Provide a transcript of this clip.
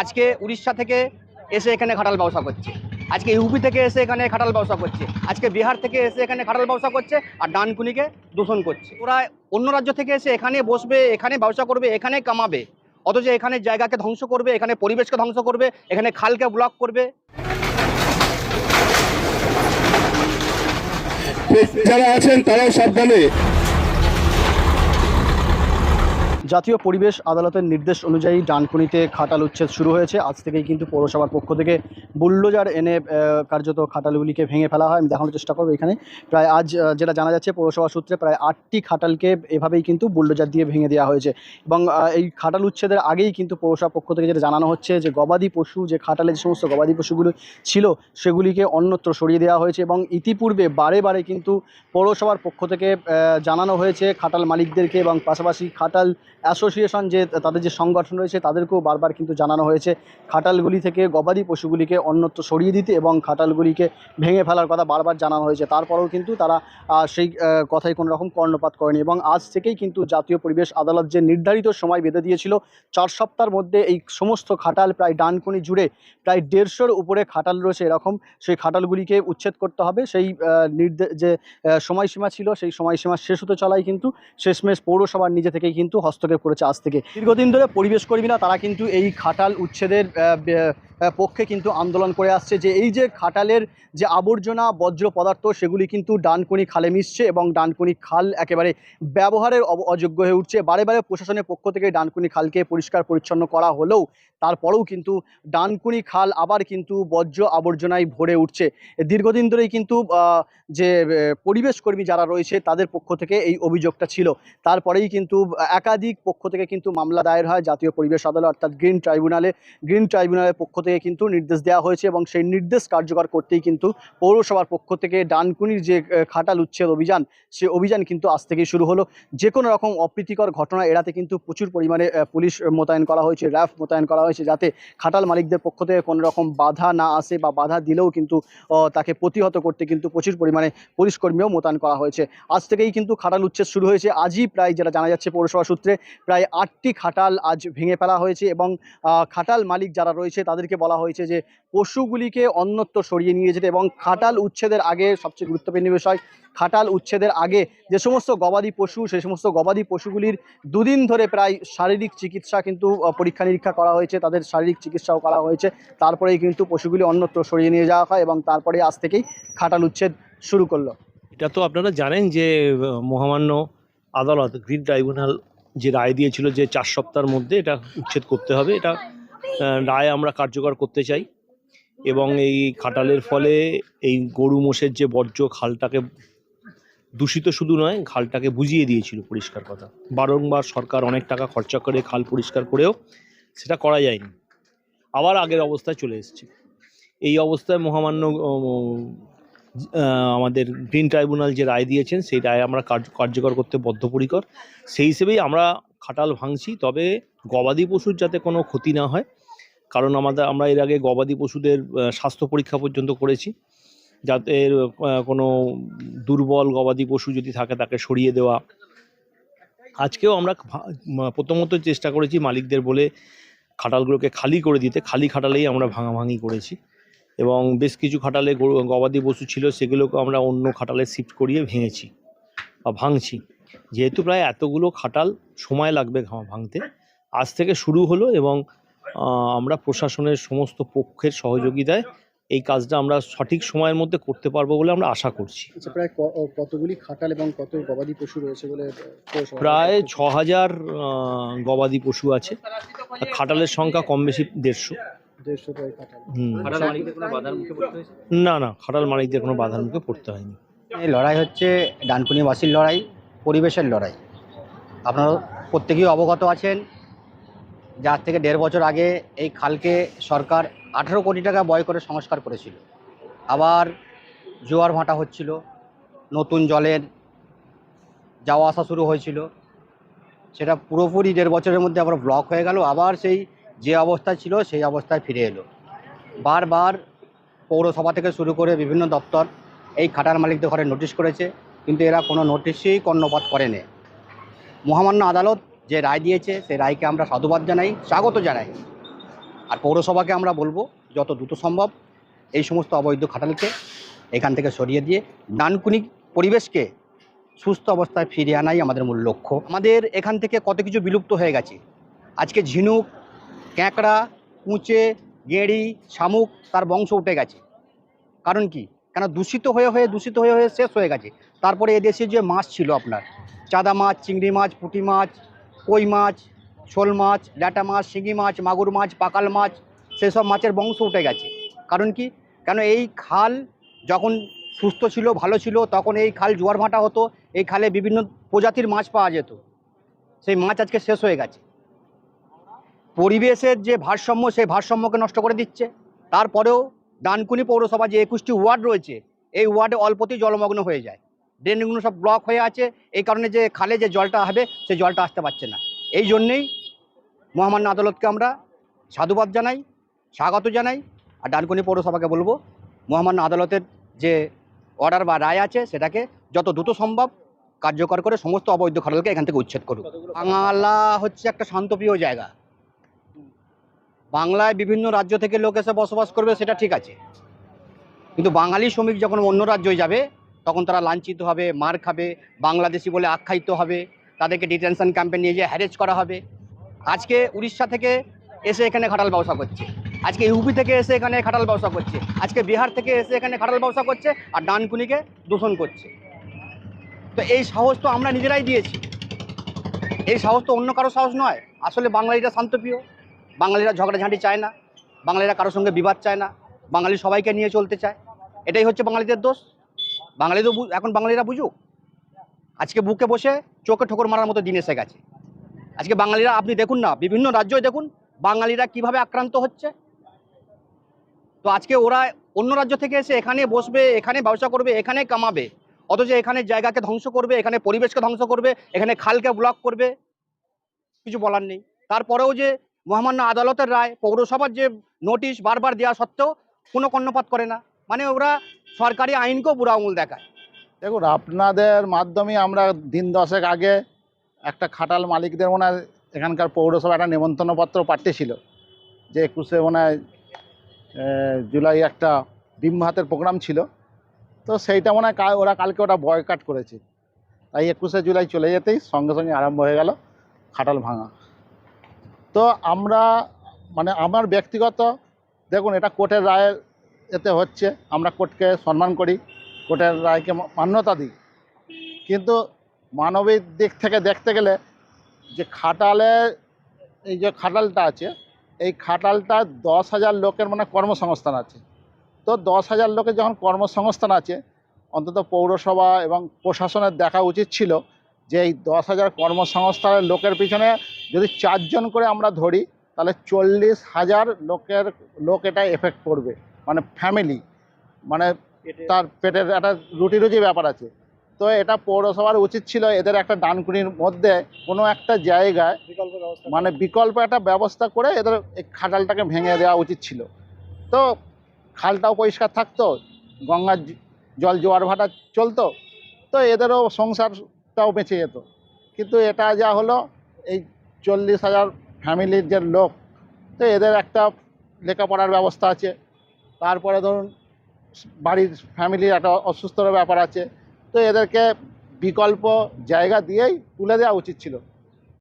আজকে উড়িষ্যা থেকে এসে এখানে খাটাল ব্যবসা করছে। আজকে ইউপি থেকে এসে এখানে খাটাল ব্যবসা করছে। আজকে বিহার থেকে এসে এখানে খাটাল ব্যবসা করছে আর ডানকুনিকে দূষণ করছে। ওরা অন্য রাজ্য থেকে এসে এখানে বসবে, এখানে ব্যবসা করবে, এখানে কামাবে। অথচ এখানে জায়গাকে ধ্বংস করবে, এখানে পরিবেশকে ধ্বংস করবে, এখানে খালকে ব্লক করবে। যারা আছেন তারাও সাবধানে জাতীয় পরিবেশ আদালতের নির্দেশ অনুযায়ী ডানকুনিতে খাটাল উচ্ছেদ শুরু হয়েছে। আজ থেকেই কিন্তু পৌরসভার পক্ষ থেকে বুল্ডোজার এনে কার্যত খাটালগুলিকে ভেঙে ফেলা হয়। আমি দেখানোর চেষ্টা করব এখানে। প্রায় আজ যেটা জানা যাচ্ছে পৌরসভা সূত্রে প্রায় আটটি খাটালকে এভাবেই কিন্তু বুল্ডোজার দিয়ে ভেঙে দেওয়া হয়েছে। এবং এই খাটাল উচ্ছেদের আগেই কিন্তু পৌরসভার পক্ষ থেকে যেটা জানানো হচ্ছে যে, গবাদি পশু যে খাটালে যে সমস্ত গবাদি পশুগুলো ছিল, সেগুলিকে অন্যত্র সরিয়ে দেওয়া হয়েছে এবং ইতিপূর্বে বারে বারে কিন্তু পৌরসভার পক্ষ থেকে জানানো হয়েছে খাটাল মালিকদেরকে এবং পাশাপাশি খাটাল অ্যাসোসিয়েশন যে তাদের যে সংগঠন রয়েছে, তাদেরকেও বারবার কিন্তু জানানো হয়েছে। খাটালগুলি থেকে গবাদি পশুগুলিকে অন্যত্র সরিয়ে দিতে এবং খাটালগুলিকে ভেঙে ফেলার কথা বারবার জানানো হয়েছে। তারপরেও কিন্তু তারা সেই কথায় কোনো রকম কর্ণপাত করেনি এবং আজ থেকেই কিন্তু জাতীয় পরিবেশ আদালত যে নির্ধারিত সময় বেঁধে দিয়েছিল, চার সপ্তাহের মধ্যে এই সমস্ত খাটাল প্রায় ডানকুনি জুড়ে প্রায় দেড়শোর উপরে খাটাল রয়েছে এরকম। সেই খাটালগুলিকে উচ্ছেদ করতে হবে। সেই যে সময়সীমা ছিল, সেই সময়সীমা শেষ হতে চলায় কিন্তু শেষমেশ পৌরসভার নিজে থেকেই কিন্তু হস্তক্ষেপ করেছে আজ থেকে। দীর্ঘদিন ধরে পরিবেশ কর্মীরা তারা কিন্তু এই খাটাল উচ্ছেদের পক্ষে কিন্তু আন্দোলন করে আসছে যে এই যে খাটালের যে আবর্জনা, বজ্র পদার্থ, সেগুলি কিন্তু ডানকুনি খালে মিশছে এবং ডানকুনি খাল একেবারে ব্যবহারের অযোগ্য হয়ে উঠছে। বারে বারে প্রশাসনের পক্ষ থেকে ডানকুনি খালকে পরিষ্কার পরিচ্ছন্ন করা হলেও তারপরেও কিন্তু ডানকুনি খাল আবার কিন্তু বজ্র আবর্জনায় ভরে উঠছে। দীর্ঘদিন ধরেই কিন্তু যে পরিবেশ কর্মী যারা রয়েছে তাদের পক্ষ থেকে এই অভিযোগটা ছিল। তারপরেই কিন্তু একাধিক পক্ষ থেকে কিন্তু মামলা দায়ের হয়। জাতীয় পরিবেশ আদালত অর্থাৎ গ্রিন ট্রাইব্যুনালে। গ্রিন ট্রাইব্যুনালের পক্ষ থেকে কিন্তু নির্দেশ দেওয়া হয়েছে এবং সেই নির্দেশ কার্যকর করতেই কিন্তু পৌরসভার পক্ষ থেকে ডানকুনির যে খাটাল উচ্ছেদ অভিযান, সে অভিযান কিন্তু আজ থেকেই শুরু হলো। যে কোনো রকম অপ্রীতিকর ঘটনা এড়াতে কিন্তু প্রচুর পরিমাণে পুলিশ মোতায়েন করা হয়েছে, র্যাফ মোতায়েন করা হয়েছে যাতে খাটাল মালিকদের পক্ষ থেকে কোনো রকম বাধা না আসে বা বাধা দিলেও কিন্তু তাকে প্রতিহত করতে কিন্তু প্রচুর পরিমাণে পুলিশকর্মীও মোতায়েন করা হয়েছে। আজ থেকেই কিন্তু খাটাল উচ্ছেদ শুরু হয়েছে। আজই প্রায় যেটা জানা যাচ্ছে পৌরসভা সূত্রে, প্রায় আটটি খাটাল আজ ভেঙে ফেলা হয়েছে এবং খাটাল মালিক যারা রয়েছে তাদেরকে বলা হয়েছে যে পশুগুলিকে অন্যত্র সরিয়ে নিয়ে যেতে এবং খাটাল উচ্ছেদের আগে সবচেয়ে গুরুত্বপূর্ণ বিষয়, খাটাল উচ্ছেদের আগে যে সমস্ত গবাদি পশু সেই সমস্ত গবাদি পশুগুলির দুদিন ধরে প্রায় শারীরিক চিকিৎসা কিন্তু পরীক্ষা নিরীক্ষা করা হয়েছে, তাদের শারীরিক চিকিৎসাও করা হয়েছে। তারপরেই কিন্তু পশুগুলি অন্যত্র সরিয়ে নিয়ে যাওয়া হয় এবং তারপরে আজ থেকেই খাটাল উচ্ছেদ শুরু করল। এটা তো আপনারা জানেন যে মহামান্য আদালত, গ্রিন ট্রাইব্যুনাল যে রায় দিয়েছিল যে চার সপ্তাহের মধ্যে এটা উচ্ছেদ করতে হবে, এটা রায় আমরা কার্যকর করতে চাই এবং এই খাটালের ফলে এই গরু মোষের যে বর্জ্য খালটাকে দূষিত শুধু নয়, খালটাকে বুঝিয়ে দিয়েছিল পরিষ্কার কথা। বারংবার সরকার অনেক টাকা খরচা করে খাল পরিষ্কার করেও সেটা করা যায়নি। আবার আগের অবস্থায় চলে এসেছে। এই অবস্থায় মহামান্য আমাদের গ্রিন ট্রাইব্যুনাল যে রায় দিয়েছেন, সেই রায় আমরা কার্যকর করতে বদ্ধপরিকর। সেই হিসেবেই আমরা খাটাল ভাঙছি। তবে গবাদি পশুর যাতে কোনো ক্ষতি না হয় কারণ আমাদের, আমরা এর আগে গবাদি পশুদের স্বাস্থ্য পরীক্ষা পর্যন্ত করেছি। যাতে কোনো দুর্বল গবাদি পশু যদি থাকে তাকে সরিয়ে দেওয়া। আজকেও আমরা প্রথমত চেষ্টা করেছি মালিকদের বলে খাটালগুলোকে খালি করে দিতে। খালি খাটালেই আমরা ভাঙাভাঙি করেছি। এবং বেশ কিছু খাটালে গবাদি পশু ছিল, সেগুলোকে আমরা অন্য খাটালে শিফট করিয়ে ভেঙেছি বা ভাঙছি। যেহেতু প্রায় এতগুলো খাটাল সময় লাগবে ভাঙতে। আজ থেকে শুরু হলো এবং আমরা প্রশাসনের সমস্ত পক্ষের সহযোগিতায় এই কাজটা আমরা সঠিক সময়ের মধ্যে করতে পারব বলে আমরা আশা করছি। আচ্ছা প্রায় কতগুলি খাটাল এবং কত গবাদি পশু রয়েছে বলে প্রায় ছ হাজার গবাদি পশু আছে। খাটালের সংখ্যা কম বেশি দেড়শো। না না খাটাল মালিকদের কোনো বাধার মুখে পড়তে হয়নি। এই লড়াই হচ্ছে ডানকুনিবাসীর লড়াই পরিবেশের লড়াই। আপনারা প্রত্যেকেই অবগত আছেন যার থেকে দেড় বছর আগে এই খালকে সরকার আঠেরো কোটি টাকা ব্যয় করে সংস্কার করেছিল। আবার জোয়ার ভাঁটা হচ্ছিল, নতুন জলের যাওয়া আসা শুরু হয়েছিল। সেটা পুরোপুরি দেড় বছরের মধ্যে আবার ব্লক হয়ে গেল, আবার সেই যে অবস্থা ছিল সেই অবস্থায় ফিরে এলো। বারবার পৌরসভা থেকে শুরু করে বিভিন্ন দপ্তর এই খাটার মালিকদের ঘরে নোটিশ করেছে, কিন্তু এরা কোনো নোটিশই কর্ণপাত করেনি। মহামান্য আদালত যে রায় দিয়েছে সেই রায়কে আমরা সাধুবাদ জানাই, স্বাগত জানাই। আর পৌরসভাকে আমরা বলব, যত দ্রুত সম্ভব এই সমস্ত অবৈধ খাটালকে এখান থেকে সরিয়ে দিয়ে ডানকুনি পরিবেশকে সুস্থ অবস্থায় ফিরিয়ে আনাই আমাদের মূল লক্ষ্য। আমাদের এখান থেকে কত কিছু বিলুপ্ত হয়ে গেছে। আজকে ঝিনুক, ক্যাঁকড়া, কুঁচে, গেঁড়ি, শামুক তার বংশ উঠে গেছে। কারণ কি? কেন দূষিত হয়ে হয়ে, দূষিত হয়ে হয়ে শেষ হয়ে গেছে। তারপরে এদেশে যে মাছ ছিল আপনার, চাদা মাছ, চিংড়ি মাছ, পুঁটি মাছ কই মাছ, শোল মাছ ল্যাটা মাছ, শিঙি মাছ, মাগুর মাছ, পাকাল মাছ, সেসব মাছের বংশ উঠে গেছে। কারণ কি? কেন এই খাল যখন সুস্থ ছিল, ভালো ছিল, তখন এই খাল জোয়ার ভাটা হতো, এই খালে বিভিন্ন প্রজাতির মাছ পাওয়া যেত। সেই মাছ আজকে শেষ হয়ে গেছে। পরিবেশের যে ভারসাম্য, সেই ভারসাম্যকে নষ্ট করে দিচ্ছে। তারপরেও ডানকুনি পৌরসভা যে একুশটি ওয়ার্ড রয়েছে, এই ওয়ার্ডে অল্পতেই জলমগ্ন হয়ে যায়। ড্রেনগুলো সব ব্লক হয়ে আছে। এই কারণে যে খালে যে জলটা হবে সেই জলটা আসতে পারছে না। এই জন্যেই মহামান্য আদালতকে আমরা সাধুবাদ জানাই, স্বাগত জানাই, আর ডানকুনি পৌরসভাকে বলব, মহামান্য আদালতের যে অর্ডার বা রায় আছে, সেটাকে যত দ্রুত সম্ভব কার্যকর করে সমস্ত অবৈধ খালকে এখান থেকে উচ্ছেদ করুক। বাংলা হচ্ছে একটা শান্তপ্রিয় জায়গা। বাংলায় বিভিন্ন রাজ্য থেকে লোক এসে বসবাস করবে, সেটা ঠিক আছে। কিন্তু বাঙালি শ্রমিক যখন অন্য রাজ্যে যাবে তখন তারা লাঞ্ছিত হবে, মার খাবে, বাংলাদেশি বলে আখ্যায়িত হবে, তাদেরকে ডিটেনশন ক্যাম্পে নিয়ে যেয়ে হ্যারেজ করা হবে। আজকে উড়িষ্যা থেকে এসে এখানে খাটাল ব্যবসা করছে। আজকে ইউপি থেকে এসে এখানে খাটাল ব্যবসা করছে। আজকে বিহার থেকে এসে এখানে খাটাল ব্যবসা করছে আর ডানকুনিকে দূষণ করছে। তো এই সাহস তো আমরা নিজেরাই দিয়েছি। এই সাহস তো অন্য কারও সাহস নয়। আসলে বাঙালিরা শান্তপ্রিয় বাঙালিরা ঝগড়াঝাঁটি চায় না। বাঙালিরা কারোর সঙ্গে বিবাদ চায় না। বাঙালি সবাইকে নিয়ে চলতে চায়। এটাই হচ্ছে বাঙালিদের দোষ। বাঙালি তো এখন বাঙালিরা বুঝুক। আজকে বুকে বসে চোখে ঠোকর মারার মতো দিন এসে গেছে। আজকে বাঙালিরা, আপনি দেখুন না, বিভিন্ন রাজ্যই দেখুন, বাঙালিরা কীভাবে আক্রান্ত হচ্ছে। তো আজকে ওরা অন্য রাজ্য থেকে এসে এখানে বসবে, এখানে ব্যবসা করবে, এখানে কামাবে। অথচ এখানে জায়গাকে ধ্বংস করবে, এখানে পরিবেশকে ধ্বংস করবে, এখানে খালকে ব্লক করবে। কিছু বলার নেই। তারপরেও যে মহামান্য আদালতের রায়, পৌরসভার যে নোটিশ বারবার দেওয়া সত্ত্বেও কোনো কর্ণপাত করে না। মানে ওরা সরকারি আইনকেও বুড়া আঙুল দেখায়। দেখুন, আপনাদের মাধ্যমে আমরা দিন দশেক আগে একটা খাটাল মালিকদের মনে এখানকার পৌরসভা একটা নেমন্তন্নপত্র পাঠিয়েছিল যে একুশে মনে জুলাই একটা ডিম ভাতের প্রোগ্রাম ছিল। তো সেইটা মনে হয় ওরা কালকে ওটা বয়কাট করেছে। তাই একুশে জুলাই চলে যেতেই সঙ্গে সঙ্গে আরম্ভ হয়ে গেল খাটাল ভাঙা। তো আমরা মানে আমার ব্যক্তিগত, দেখুন, এটা কোর্টের রায়ের এতে হচ্ছে আমরা কোর্টকে সম্মান করি, কোর্টের রায়কে মান্যতা দিই। কিন্তু মানবিক দিক থেকে দেখতে গেলে যে খাটালে, এই যে খাটালটা আছে, এই খাটালটা দশ হাজার লোকের মানে কর্মসংস্থান আছে। তো দশ হাজার লোকের যখন কর্মসংস্থান আছে, অন্তত পৌরসভা এবং প্রশাসনের দেখা উচিত ছিল যে এই দশ হাজার কর্মসংস্থানের লোকের পিছনে যদি চারজন করে আমরা ধরি, তাহলে চল্লিশ হাজার লোকের, লোক এটা এফেক্ট করবে। মানে ফ্যামিলি মানে তার পেটের একটা রুটি রুজি ব্যাপার আছে। তো এটা পৌরসভার উচিত ছিল এদের একটা ডানকুনির মধ্যে কোনো একটা জায়গায় মানে বিকল্প একটা ব্যবস্থা করে এদের এই খাটালটাকে ভেঙে দেওয়া উচিত ছিল। তো খালটাও পরিষ্কার থাকতো গঙ্গার জল জোয়ার ভাটা চলতো তো এদেরও সংসারটাও বেঁচে যেত। কিন্তু এটা যা হলো এই চল্লিশ হাজার ফ্যামিলির যে লোক তো এদের একটা লেখাপড়ার ব্যবস্থা আছে। তারপরে ধরুন, বাড়ির ফ্যামিলির একটা অসুস্থতার ব্যাপার আছে, তো এদেরকে বিকল্প জায়গা দিয়েই তুলে দেওয়া উচিত ছিল।